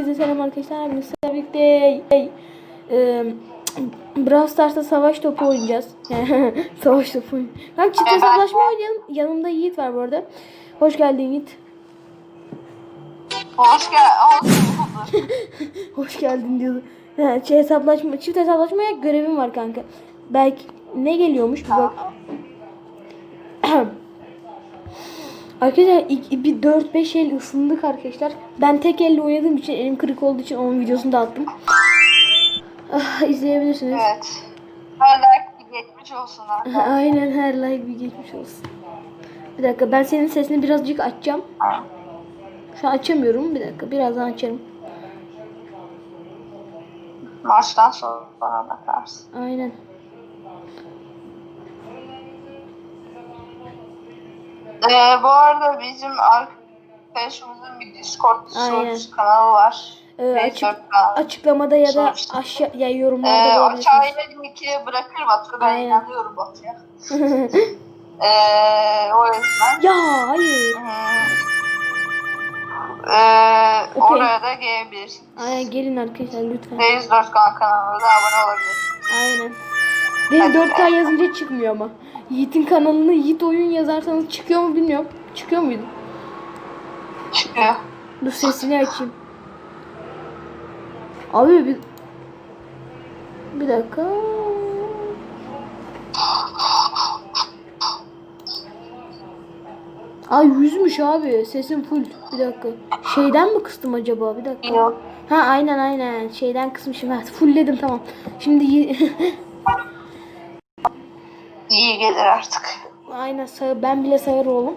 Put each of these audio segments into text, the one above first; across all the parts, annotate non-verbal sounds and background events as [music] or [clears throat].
Herkese selam arkadaşlar. Bugün sizlerle birlikte e, e, Brawl Stars'ta savaş topu oynayacağız. [laughs] savaş topu. Kanka çift hesaplaşma oynayalım. Yanımda Yiğit var bu arada. Hoş geldin Yiğit. Hoş geldin. [laughs] Hoş geldin diyordu. Şey hesaplaşma, çift hesaplaşmaya görevim var kanka. Belki ne geliyormuş bir bak. [clears throat] [clears throat] Arkadaşlar ilk, bir 4-5 el ısındık arkadaşlar. Ben tek elle oynadığım için elim kırık olduğu için onun videosunu da attım. Ah, izleyebilirsiniz. evet. Her like bir geçmiş olsun abi. Aynen her like bir geçmiş olsun. Bir dakika ben senin sesini birazcık açacağım. Şu an açamıyorum. Bir dakika birazdan açarım. Maçtan sonra bana bakarsın. Aynen. Ee, bu arada bizim arkadaşımızın bir Discord Aynen. kanalı var. Ee, açık-. Açıklamada ya da aşağı ya yorumlarda Ee, aşağıya linki bırakır Batu. Ben Aynen. inanıyorum Batu'ya. [laughs] Ee, o yüzden. ya hayır. Hmm. Ee, Okey. oraya da gelebilirsin. Aynen gelin arkadaşlar lütfen. Reis 4 kan kanalına da abone olabilirsin. Aynen. Benim 4K yazınca çıkmıyor ama. Yiğit'in kanalını Yiğit oyun yazarsanız çıkıyor mu bilmiyorum. Çıkıyor muydu? Çıkıyor. Dur sesini açayım. Abi bir... Bir dakika. Ay yüzmüş abi. Sesim full. Bir dakika. Şeyden mi kıstım acaba? Bir dakika. Yok. Ha aynen aynen. Şeyden kısmışım. Ha, fullledim tamam. Şimdi [laughs] İyi gelir artık. aynen sağ- ben bile sağır oğlum.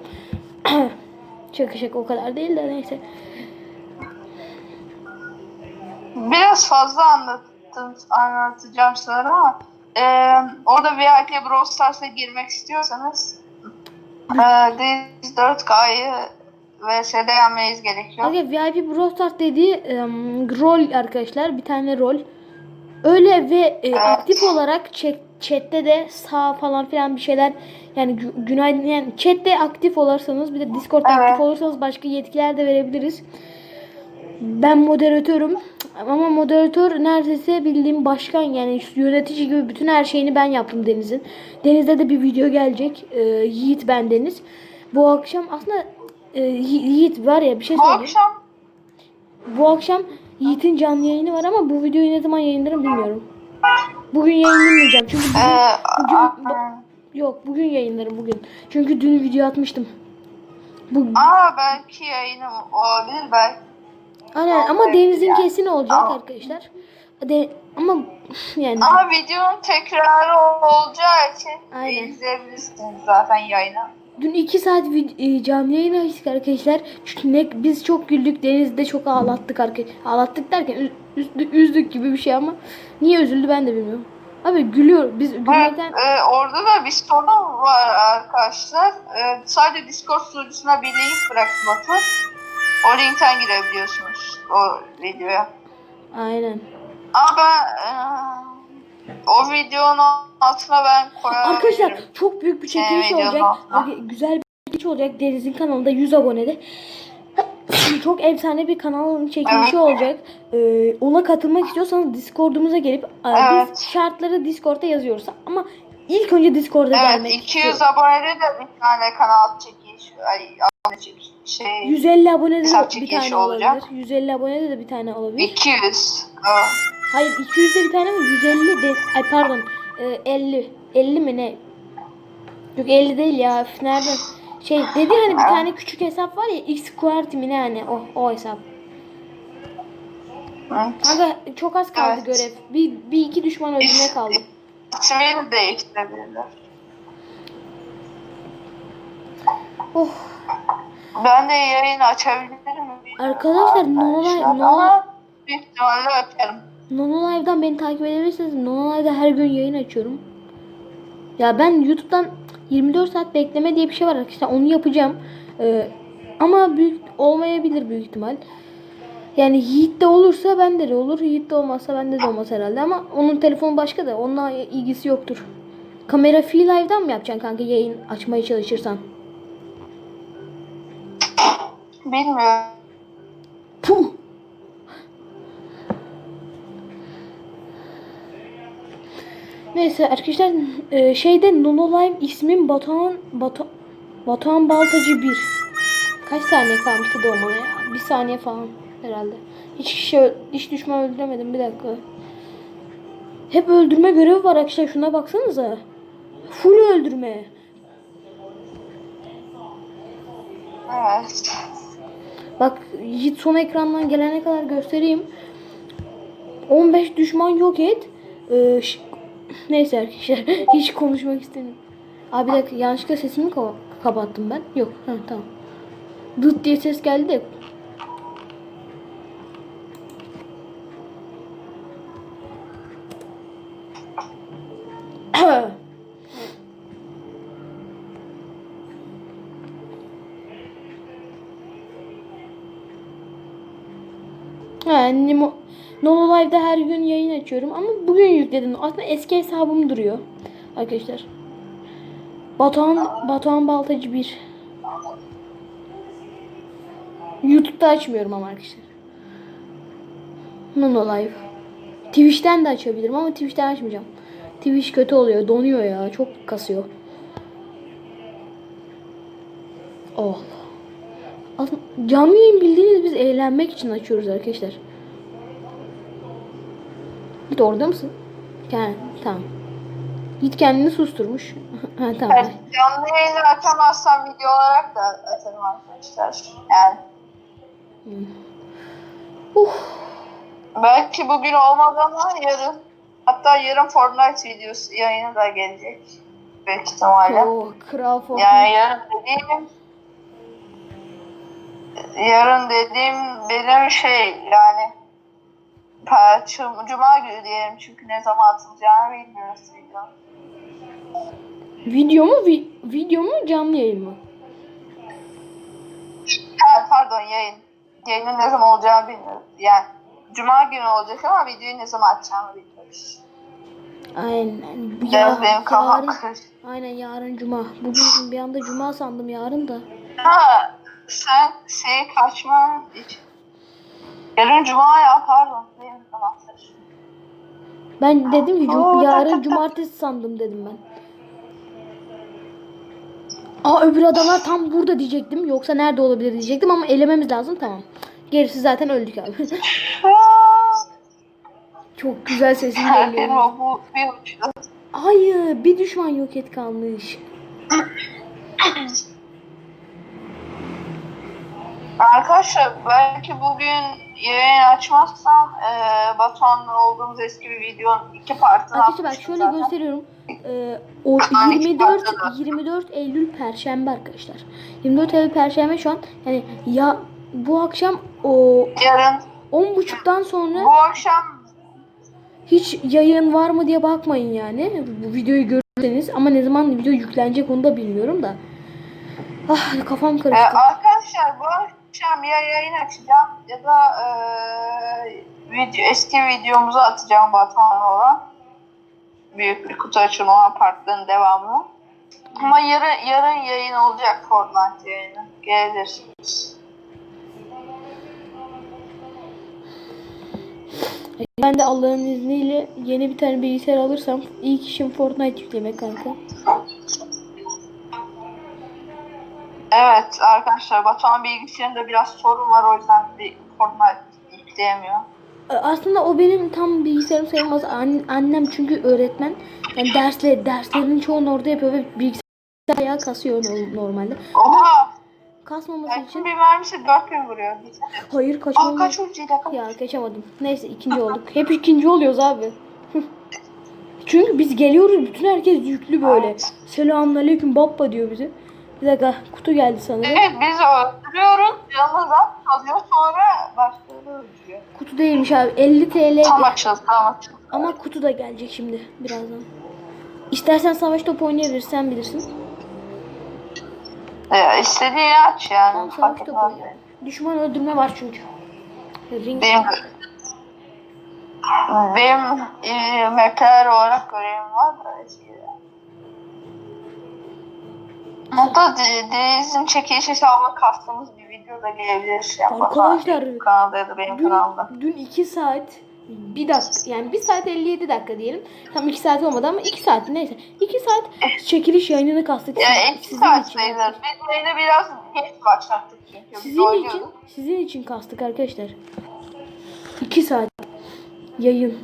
[clears throat] şaka şaka o kadar değil de neyse. Biraz fazla anlattım, anlatacağım sana ama e, orada VIP Brawl Stars'a girmek istiyorsanız e, Deniz 4K'yı VS'de yenmeniz gerekiyor. Aga VIP Brawl Stars dediği em, rol arkadaşlar. Bir tane rol. Öyle ve e, aktif olarak chat, chatte de sağ falan filan bir şeyler yani gü- günaydın yani chatte aktif olursanız bir de Discord'da Evet. aktif olursanız başka yetkiler de verebiliriz. Ben moderatörüm ama moderatör neredeyse bildiğim başkan yani yönetici gibi bütün her şeyini ben yaptım Deniz'in. Deniz'de de bir video gelecek. Ee, Yiğit ben Deniz. Bu akşam aslında e, Yi- Yiğit var ya bir şey Bu söyleyeyim. akşam Bu akşam Yiğit'in canlı yayını var ama bu videoyu ne zaman yayınlarım bilmiyorum. Bugün yayınlamayacağım çünkü bugün, e, bugün yok bugün yayınlarım bugün. Çünkü dün video atmıştım. Bu ama belki yayını olabilir belki. aynen ama Deniz'in kesin olacak Ama- arkadaşlar. De, ama [laughs] yani Ama videonun tekrarı olacağı için Aynen. izleyebilirsiniz zaten yayını. Dün 2 saat e, canlı yayın açtık arkadaşlar. Çünkü ne, biz çok güldük. Deniz'de çok ağlattık arkadaşlar. Ağlattık derken üz- üzdük, üzdük gibi bir şey ama niye üzüldü ben de bilmiyorum. Abi gülüyor. Biz Evet, gülmekten e, orada da bir sorun var arkadaşlar. E, sadece Discord sunucusuna bir link bıraktı Batu. O linkten girebiliyorsunuz o videoya. aynen. Ama ben e, o videonun altına ben koyabilirim. Arkadaşlar çok büyük bir çekiliş videonun olacak. altına. Bak, Güzel bir çekiliş olacak. Deniz'in kanalında 100 abonede. çok efsane bir kanalın çekilişi olacak. Ee, ona katılmak istiyorsanız Discord'umuza gelip e, Evet. biz şartları Discord'da yazıyoruz. Ama ilk önce Discord'a Evet gelmek 200 istiyorum. abonede de bir tane kanal çekiliş ay, abone çekiliş şey 150 abonede Hesap de bir çekilişi tane olacak. olabilir. 150 abonede de bir tane olabilir. 200. Evet. Hayır 200'de bir tane mi? 150 de ay pardon. e, 50. 50 mi ne? Yok 50 değil ya. Üf, nereden? Şey dedi hani bir tane küçük hesap var ya X QWERTY mi ne hani o o hesap. Kanka çok az kaldı Evet. görev. Bir, bir iki düşman öldürmeye kaldı. İsmini değiştirebilirler. Oh. Ben de yayın açabilirim. Arkadaşlar, Nonolay- Nonolay- Ama büyük ihtimalle açarım. Nono Live'dan beni takip edebilirsiniz. Nono Live'da her gün yayın açıyorum. Ya ben YouTube'dan 24 saat bekleme diye bir şey var arkadaşlar. Onu yapacağım. Ee, ama büyük olmayabilir büyük ihtimal. Yani Yiğit'te olursa bende de olur. Yiğit'te olmazsa bende de olmaz herhalde. Ama onun telefonu başka da onunla ilgisi yoktur. Kamera Free Live'dan mı yapacaksın kanka yayın açmaya çalışırsan? Bilmiyorum. Puh! Neyse arkadaşlar e, şeyde Nono Live ismim Batuhan Batu, Batuhan Baltacı 1. Kaç saniye kalmıştı doğmana ya? Bir saniye falan herhalde. Hiç kişi hiç düşman öldüremedim bir dakika. Hep öldürme görevi var arkadaşlar şuna baksanıza. Full öldürme. Evet. Bak Yiğit son ekrandan gelene kadar göstereyim. 15 düşman yok et. Ee, Neyse arkadaşlar [laughs] hiç konuşmak istemiyorum. Abi bir dakika yanlışlıkla sesimi kapa- kapattım ben. Yok ha, tamam. Dıt diye ses geldi de. Ha, Nimo, Nono Live'da her gün yayın açıyorum ama bugün yükledim. Aslında eski hesabım duruyor. Arkadaşlar. Batuhan, Batuhan Baltacı 1. YouTube'da açmıyorum ama arkadaşlar. Nono Live. Twitch'ten de açabilirim ama Twitch'ten açmayacağım. Twitch kötü oluyor. Donuyor ya. Çok kasıyor. Oh. Canlı yayın bildiğiniz biz eğlenmek için açıyoruz arkadaşlar. Git orada mısın? Gel, tamam. Git kendini susturmuş. [laughs] ha tamam. evet. Canlı yayını açamazsam video olarak da atarım arkadaşlar. Yani Uh, belki bugün olmaz ama yarın. Hatta yarın Fortnite videosu yayını da gelecek. Büyük ihtimalle. oh, kral Fortnite. Yani yarın dediğim yarın dediğim benim şey yani Perşem, Cuma günü diyelim çünkü ne zaman atılacağını bilmiyoruz video. Video mu? Vi- video mu? Canlı yayın mı? Ha, pardon yayın. Yayının ne zaman olacağını bilmiyoruz. Yani Cuma günü olacak ama videoyu ne zaman atacağını bilmiyoruz. Aynen. Biraz benim kafam yarın, aynen yarın cuma. Bugün bir anda cuma sandım yarın da. Ha, sen şey kaçma. Yarın Cuma ya pardon. Benim. Ben dedim ki cum- Oo, yarın tak, tak, tak. cumartesi sandım dedim ben. Aa öbür adamlar tam burada diyecektim. Yoksa nerede olabilir diyecektim ama elememiz lazım tamam. Gerisi zaten öldük abi. [laughs] Çok güzel sesin Benim geliyor. o bu bir uçtu. Hayır bir düşman yok et kalmış. [laughs] Arkadaşlar belki bugün yayın açmazsam e, Batuhan'la olduğumuz eski bir videonun iki partını Arkadaşlar bak şöyle zaten. gösteriyorum. Ee, o Hani 24 çıkardı 24 Eylül Perşembe arkadaşlar. 24 Eylül Perşembe şu an yani ya bu akşam o Yarın 10.30'dan sonra bu akşam hiç yayın var mı diye bakmayın yani. Bu videoyu görürseniz ama ne zaman video yüklenecek onu da bilmiyorum da. Ah kafam e, karıştı. arkadaşlar bu akşam ya yayın açacağım ya da e, video, eski videomuzu atacağım Batuhan'la olan. Büyük bir kutu açılma olan devamı. Ama yarın, yarın yayın olacak Fortnite yayını. Gelebilirsiniz. Ben de Allah'ın izniyle yeni bir tane bilgisayar alırsam ilk işim Fortnite yüklemek kanka. Evet arkadaşlar Batuhan bilgisayarında biraz sorun var o yüzden bir Fortnite yükleyemiyor. E, Aslında o benim tam bilgisayarım sayılmaz. An- Annem çünkü öğretmen. Yani dersle derslerin çoğunu orada yapıyor ve bilgisayar ayağı kasıyor no- normalde. Oha! Kasmaması Belki için bir mermisi 4000 vuruyor. hayır Aa kaçmam. kaç ucuyla kaç. Ya kaçamadım. Neyse ikinci olduk. Hep ikinci oluyoruz abi. [laughs] Çünkü biz geliyoruz bütün herkes yüklü böyle. Selamünaleyküm baba diyor bize. Bir dakika kutu geldi sanırım. Evet biz öldürüyoruz. Canımız az kalıyor sonra başkaları öldürüyor. Kutu değilmiş abi 50 TL. Tam açıldı tam açıldı. Ama kutu da gelecek şimdi birazdan. İstersen savaş topu oynayabiliriz sen bilirsin. Ee, istediğini aç yani. Tamam savaş topu oynayalım. Düşman öldürme var çünkü. Ring. Benim benim e, mapler olarak görevim var da eskiden. Hatta de- Deniz'in çekiliş hesabına kastığımız bir video da gelebilir. Yapalım. Arkadaşlar, Kanalda ya da benim Dün, kanalımda. dün 2 saat bir dakika yani 1 saat 57 dakika diyelim. Tam 2 saat olmadı ama 2 saat neyse. 2 saat çekiliş yayınını kastık. Ya iki sizin saat için. sayılır. Biz yayını biraz geç başlattık çünkü. Sizin için sizin için kastık arkadaşlar. 2 saat yayın.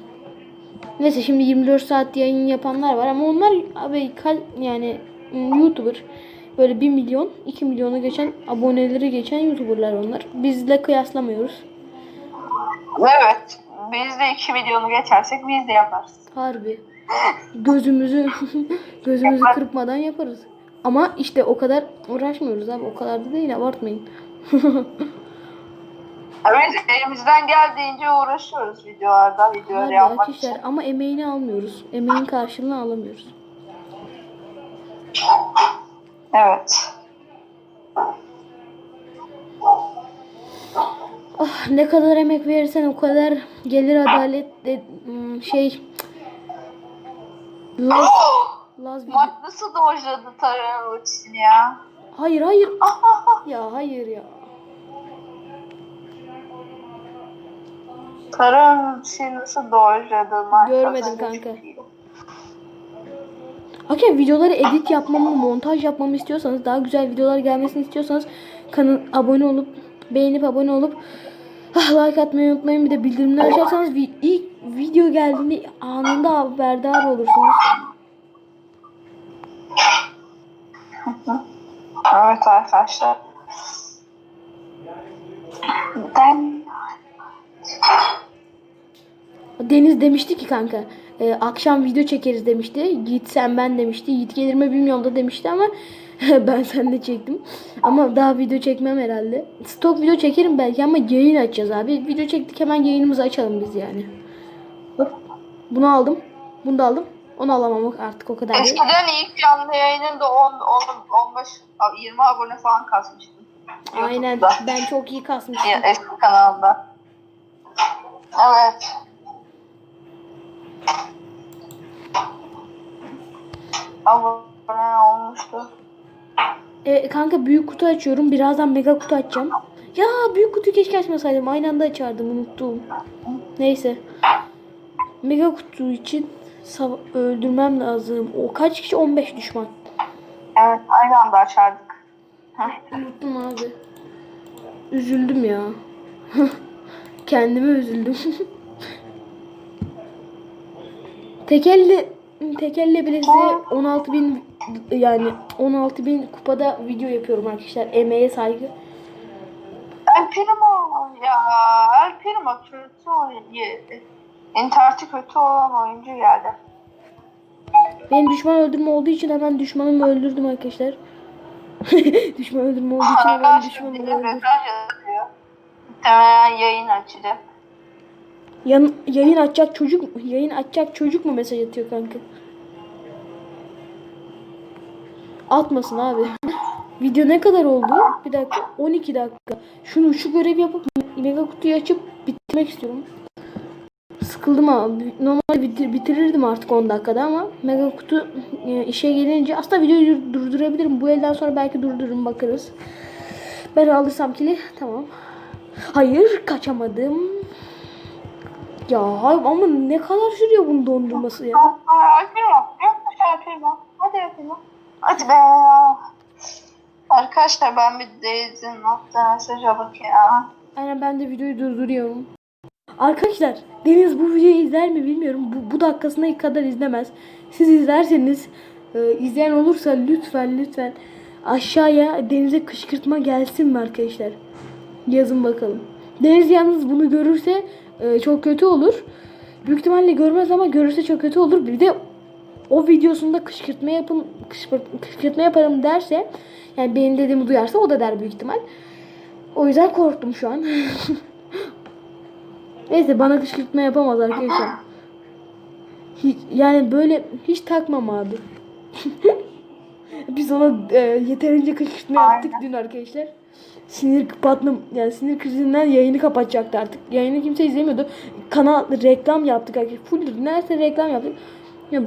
Neyse şimdi 24 saat yayın yapanlar var ama onlar abi yani YouTuber böyle 1 milyon 2 milyonu geçen aboneleri geçen YouTuber'lar onlar. Bizle kıyaslamıyoruz. Evet. Biz de 2 milyonu geçersek biz de yaparız. Harbi. Gözümüzü [laughs] gözümüzü kırpmadan yaparız. Ama işte o kadar uğraşmıyoruz abi. O kadar da değil abartmayın. [laughs] Evet elimizden geldiğince uğraşıyoruz videolarda, videoları Harbi yapmak için. arkadaşlar ama emeğini almıyoruz. Emeğin karşılığını alamıyoruz. [laughs] Evet. Ah ne kadar emek verirsen o kadar gelir adalet de, hmm, şey Laz, [gasps] Laz video- Bak nasıl dojladı tarağın ultisini ya. Hayır hayır. [laughs] Ya hayır ya. Tarağın ultisini nasıl dojladı. Görmedim kanka. Okey videoları edit yapmamı, montaj yapmamı istiyorsanız, daha güzel videolar gelmesini istiyorsanız kanal abone olup beğenip abone olup ah, like atmayı unutmayın. Bir de bildirimleri açarsanız vi- ilk video geldiğinde anında haberdar olursunuz. Evet arkadaşlar. Ben Deniz demişti ki kanka e, akşam video çekeriz demişti. Yiğit sen ben demişti. Yiğit gelir mi bilmiyorum da demişti ama [laughs] ben seninle çektim. Ama daha video çekmem herhalde. Stok video çekerim belki ama yayın açacağız abi. Video çektik hemen yayınımızı açalım biz yani. Hop. Bunu aldım. Bunu da aldım. Onu alamam artık o kadar değil. eskiden ilk canlı yayınında 10, 10, 15, 20 abone falan kasmıştım. Aynen. YouTube'da. Ben çok iyi kasmıştım. Eski kanalda. Evet. Abone olmuştu. E, kanka büyük kutu açıyorum. Birazdan mega kutu açacağım. Ya büyük kutuyu keşke açmasaydım. Aynı anda açardım. Unuttum. Neyse. Mega kutu için öldürmem lazım. O kaç kişi? 15 düşman. Evet aynı anda açardık. Heh. [laughs] Unuttum abi. Üzüldüm ya. [laughs] Kendime üzüldüm. [laughs] tek elle tek elle bile size 16 bin yani 16 bin kupada video yapıyorum arkadaşlar. Emeğe saygı. El Primo ya El Primo kötü oyuncu. İnterneti kötü olan oyuncu geldi. Benim düşman öldürme olduğu için hemen düşmanımı öldürdüm arkadaşlar. [laughs] düşman öldürme olduğu için hemen düşmanımı öldürdüm. Muhtemelen yayın açacak. Yan, yayın açacak çocuk yayın açacak çocuk mu mesaj atıyor kanka? Atmasın abi. [laughs] Video ne kadar oldu? Bir dakika. 12 dakika. Şunu şu görevi yapıp mega kutuyu açıp bitirmek istiyorum. Sıkıldım abi. Normalde bitir- bitirirdim artık 10 dakikada ama mega kutu e, işe gelince aslında videoyu dur- durdurabilirim. Bu elden sonra belki durdururum bakarız. Ben alırsam kili tamam. Hayır kaçamadım. Ya ama ne kadar sürüyor bunun dondurması ya? Hadi be. Arkadaşlar ben bir Daisy'nin attığı mesaja bakayım. Aynen ben de videoyu durduruyorum. Arkadaşlar Deniz bu videoyu izler mi bilmiyorum. Bu, bu dakikasına kadar izlemez. Siz izlerseniz e, izleyen olursa lütfen lütfen aşağıya Deniz'e kışkırtma gelsin mi arkadaşlar? Yazın bakalım. Deniz yalnız bunu görürse e, çok kötü olur. Büyük ihtimalle görmez ama görürse çok kötü olur. Bir de o videosunda kışkırtma yapın kışkırt- kışkırtma yaparım derse yani benim dediğimi duyarsa o da der büyük ihtimal. O yüzden korktum şu an. [laughs] Neyse bana kışkırtma yapamaz arkadaşlar. Hiç, yani böyle hiç takmam abi. [laughs] Biz ona e, yeterince kışkırtma yaptık dün arkadaşlar. Sinir patlım yani sinir krizinden yayını kapatacaktı artık. Yayını kimse izlemiyordu. Kanal reklam yaptık arkadaşlar. Full neredeyse reklam yaptık. Ya,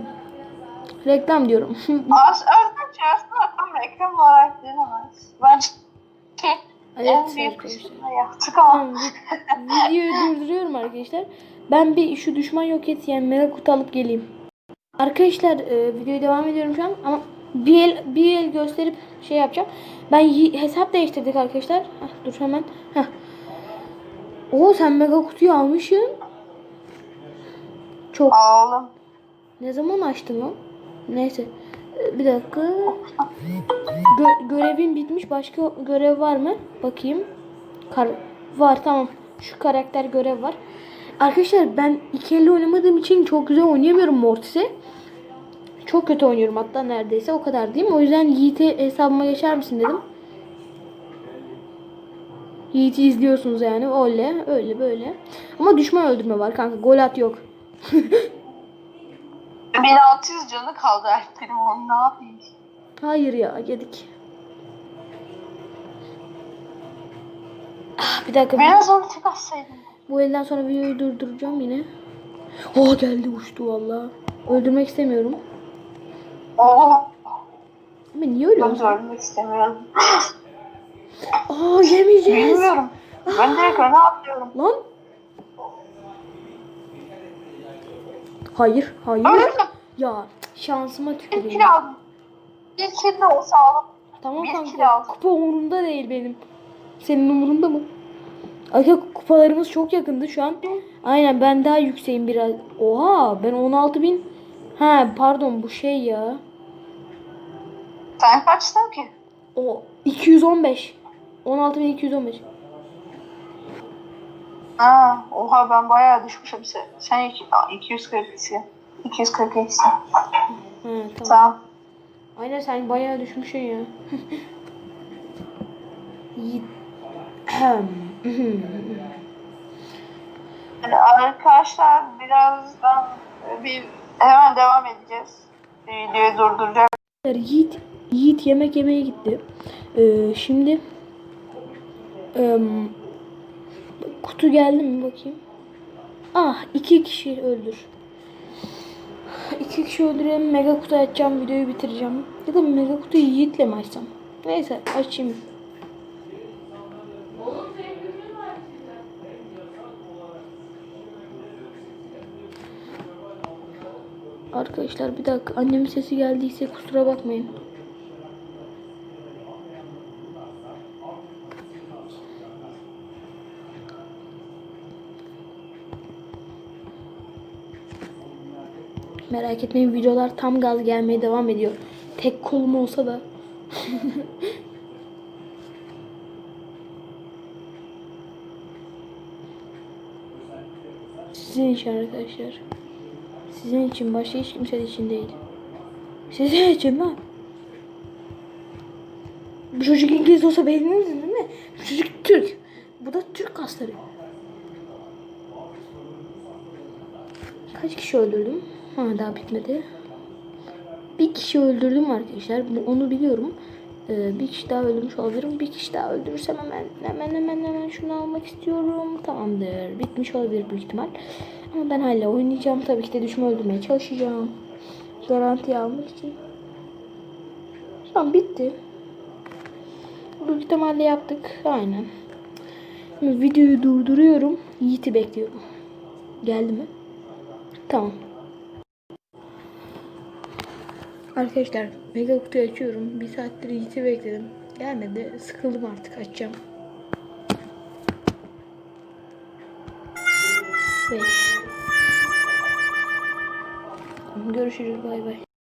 reklam diyorum. Arkadaşlar [laughs] aslında tam reklam olarak denemez. Ben [laughs] Evet en yaptık ama videoyu durduruyorum arkadaşlar. Ben bir şu düşman yok et yani mega kutu alıp geleyim. Arkadaşlar e, videoya devam ediyorum şu an ama bir el, bir el gösterip şey yapacağım. Ben hesap değiştirdik arkadaşlar. Heh, dur hemen. Heh. Oo sen mega kutuyu almışsın. Çok. alalım. Ne zaman açtın o? Neyse. Ee, Bir dakika. Gö- görevin bitmiş. Başka görev var mı? Bakayım. Kar var tamam. Şu karakter görev var. Arkadaşlar ben iki elle oynamadığım için çok güzel oynayamıyorum Mortis'i. Çok kötü oynuyorum hatta neredeyse o kadar diyeyim. O yüzden Yiğit'i hesabıma geçer misin dedim. Yiğit'i izliyorsunuz yani öyle öyle böyle. Ama düşman öldürme var kanka gol at yok. [laughs] 1600 canı kaldı Ertel'im onu ne yapayım? Hayır ya yedik. Ah, bir dakika. Biraz onu tek. Bu elden sonra videoyu durduracağım yine. Oh geldi uçtu valla. Öldürmek istemiyorum. Ama niye öyle ben oldu? de ölmek istemiyorum. Aa yemeyeceğiz. Bilmiyorum. Ben direkt öne atlıyorum. Lan. Hayır, hayır. Öldüm. Ya şansıma Bir tüküreyim. kill aldım. Bir kill de olsa aldım. Tamam bir kanka. aldım. Kupa umurumda değil benim. Senin umurunda mı? Arkadaşlar kupalarımız çok yakındı şu an. Aynen ben daha yükseğim biraz. Oha ben 16 Ha pardon bu şey ya. Sen kaçtın ki? O 215. 16.215. Ha, oha ben bayağı düşmüşüm. Sen, sen iki- aa, 242'si. 242'si. Ha tamam. Tamam. Aynen sen bayağı düşmüşsün ya. Yiğit. Yani arkadaşlar birazdan bir hemen devam edeceğiz. Videoyu durduracağım. Yiğit, Yiğit yemek yemeye gitti. Ee, şimdi em, kutu geldi mi bakayım. Ah iki kişi öldür. İki kişi öldürelim. Mega kutu açacağım. Videoyu bitireceğim. Ya da mega kutuyu Yiğit'le mi açsam? Neyse açayım. Arkadaşlar bir dakika annemin sesi geldiyse kusura bakmayın. Merak etmeyin videolar tam gaz gelmeye devam ediyor. Tek kolum olsa da. [laughs] Sizin için arkadaşlar. Sizin için başka hiç kimse için değil. Sizin için lan. Bu çocuk İngiliz olsa beğenirdin değil mi? Bu çocuk Türk. Bu da Türk kasları. Kaç kişi öldürdüm? Ha daha bitmedi. Bir kişi öldürdüm arkadaşlar. Onu biliyorum. Ee, bir kişi daha öldürmüş olabilirim. Bir kişi daha öldürürsem hemen hemen hemen hemen şunu almak istiyorum. Tamamdır. Bitmiş olabilir büyük ihtimal. Ama ben hala oynayacağım. Tabii ki de düşman öldürmeye çalışacağım. Garanti almak için. An bitti. Büyük ihtimalle yaptık. Aynen. Şimdi videoyu durduruyorum. Yiğit'i bekliyorum. Geldi mi? Tamam. Arkadaşlar mega kutuyu açıyorum. Bir saattir Yiğit'i bekledim. Gelmedi. Sıkıldım artık açacağım. 5 Görüşürüz bay bay.